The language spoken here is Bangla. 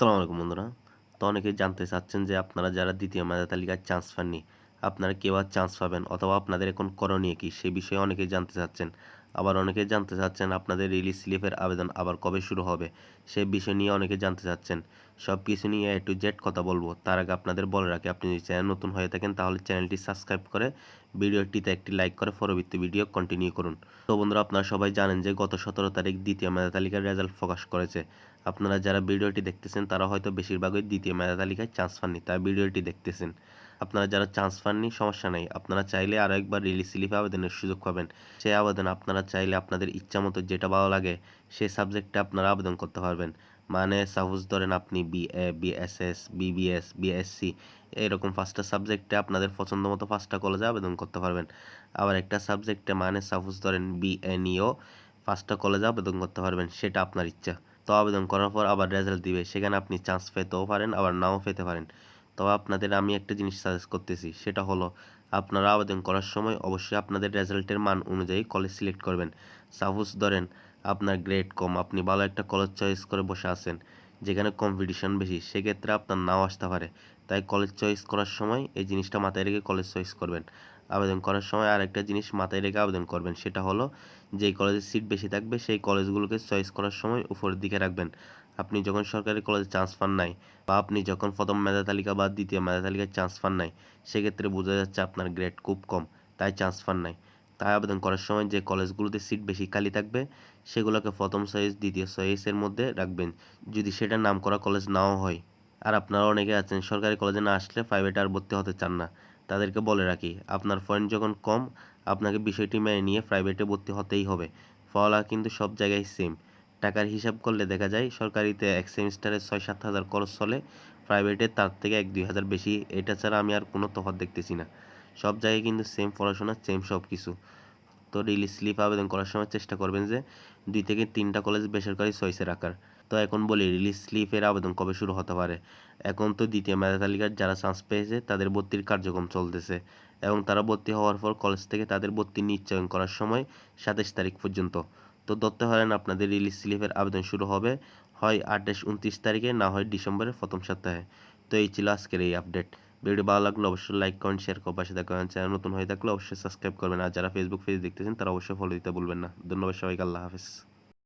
আসসালামু আলাইকুম বন্ধুরা। তো অনেকেই জানতে চাচ্ছেন যে আপনারা যারা দ্বিতীয় মেধা তালিকায় চান্স পাননি, আপনারা কেউ আর চান্স পাবেন অথবা আপনাদের এখন করণীয় কি, সে বিষয়ে অনেকেই জানতে চাচ্ছেন। আবার অনেকে জানতে চাচ্ছেন আপনাদের রিলিজ স্লিপের আবেদন আবার কবে শুরু হবে, সে বিষয় নিয়ে অনেকে জানতে চাচ্ছেন। সব কিছু নিয়ে এ টু জেড কথা বলব। তার আগে আপনাদের বলে রাখি, আপনি যদি চ্যানেল নতুন হয়ে থাকেন তাহলে চ্যানেলটি সাবস্ক্রাইব করে ভিডিওটিতে একটি লাইক করে পরবর্তী ভিডিও কন্টিনিউ করুন। তো বন্ধুরা, আপনারা সবাই জানেন যে গত সতেরো তারিখ দ্বিতীয় মেধা তালিকার রেজাল্ট প্রকাশ করেছে। আপনারা যারা ভিডিওটি দেখতেছেন তারা হয়তো বেশিরভাগই দ্বিতীয় মেধা তালিকায় চান্স পাননি, তাই ভিডিওটি দেখতেছেন। আপনারা যারা চান্স পাননি, সমস্যা নেই। আপনারা চাইলে আরও একবার রিলিজ স্লিপে আবেদনের সুযোগ পাবেন। সেই আবেদন আপনারা চাইলে আপনাদের ইচ্ছা মতো যেটা ভালো লাগে সেই সাবজেক্টে আপনারা আবেদন করতে পারবেন। মানে সাপোজ ধরেন আপনি বিএ বিএসএস বিবিএস বিএসসি এরকম পাঁচটা সাবজেক্টে আপনাদের পছন্দ মতো পাঁচটা কলেজে আবেদন করতে পারবেন। আবার একটা সাবজেক্টে মানে সাপোজ ধরেন বিএনইও পাঁচটা কলেজে আবেদন করতে পারবেন, সেটা আপনার ইচ্ছা। তো আবেদন করার পর আবার রেজাল্ট দিবে। সেখানে আপনি চান্স পেতেও পারেন, আবার নাও পেতে পারেন। তবে আপনাদের আমি একটা জিনিস সাজেস্ট করতেছি, সেটা হলো আপনারা আবেদন করার সময় অবশ্যই আপনাদের রেজাল্টের মান অনুযায়ী কলেজ সিলেক্ট করবেন। সাপোজ ধরেন আপনার গ্রেড কম, আপনি ভালো একটা কলেজ চয়েস করে বসে আছেন, যেখানে কম্পিটিশন বেশি, সেক্ষেত্রে আপনার নাও আসতে পারে। তাই কলেজ চয়েস করার সময় এই জিনিসটা মাথায় রেখে কলেজ চয়েস করবেন। আবেদন করার সময় আরেকটা জিনিস মাথায় রেখে আবেদন করবেন, সেটা হলো যেই কলেজের সিট বেশি থাকবে, সেই কলেজগুলোকে চয়েস করার সময় উপরের দিকে রাখবেন। আপনি যখন সরকারি কলেজে চান্স পান নাই বা আপনি যখন প্রথম মেধা তালিকা বা দ্বিতীয় মেধা তালিকায় চান্স পান নাই, সেক্ষেত্রে বোঝা যাচ্ছে আপনার গ্রেড খুব কম, তাই চান্স পান নাই। তাই আবেদন করার সময় যে কলেজগুলোতে সিট বেশি খালি থাকবে, সেগুলোকে প্রথম চয়েস দ্বিতীয় চয়েসের মধ্যে রাখবেন। যদি সেটা নাম করা কলেজ নাও হয়, আর আপনারা অনেকে আছেন সরকারি কলেজে না আসলে প্রাইভেটে আর ভর্তি হতে চান না, তাদেরকে বলে রাখি, আপনার পয়েন্ট যখন কম, আপনাকে বিষয়টি মেনে নিয়ে প্রাইভেটে ভর্তি হতেই হবে। ফলা কিন্তু সব জায়গায় সেম টাকার হিসাব করলে দেখা যায় সরকারিতে এক সেমিস্টারে ছয় সাত হাজার খরচ চলে প্রাইভেটে তার থেকে এক দুই হাজার বেশি। এটা ছাড়া আমি আর কোনো তফাৎ দেখতেছি না। সব জায়গায় কিন্তু সেম পড়াশোনা সেম সব কিছু তো রিলিজ স্লিপ আবেদন করার সময় চেষ্টা করবেন যে দুই থেকে তিনটা কলেজ বেসরকারি চয়েসে রাখার তো এখন বলি রিলিজ স্লিপের আবেদন কবে শুরু হতে পারে? এখন তো দ্বিতীয় মেধা তালিকার যারা চান্স পেয়েছে, তাদের ভর্তির কার্যক্রম চলতেছে এবং তারা ভর্তি হওয়ার পর কলেজ থেকে তাদের ভর্তি নিশ্চয়ন করার সময় সাতাশ তারিখ পর্যন্ত। তো ধরতে পারেন আপনাদের রিলিজ স্লিপের আবেদন শুরু হবে, হয় আঠাশ উনত্রিশ তারিখে, না হয় ডিসেম্বরের প্রথম সপ্তাহে। তো এই ছিল আজকের এই আপডেট ভিডিও ভালো লাগলে অবশ্যই লাইক কমেন্ট শেয়ার করবার সাথে দেখেন চ্যানেল নতুন হয়ে থাকলে অবশ্যই সাবস্ক্রাইব করবেন। আর যারা ফেসবুক পেজ দেখতেছেন, তারা অবশ্যই ফলো দিতে ভুলবেন না। ধন্যবাদ সবাইকে, আল্লাহ হাফিজ।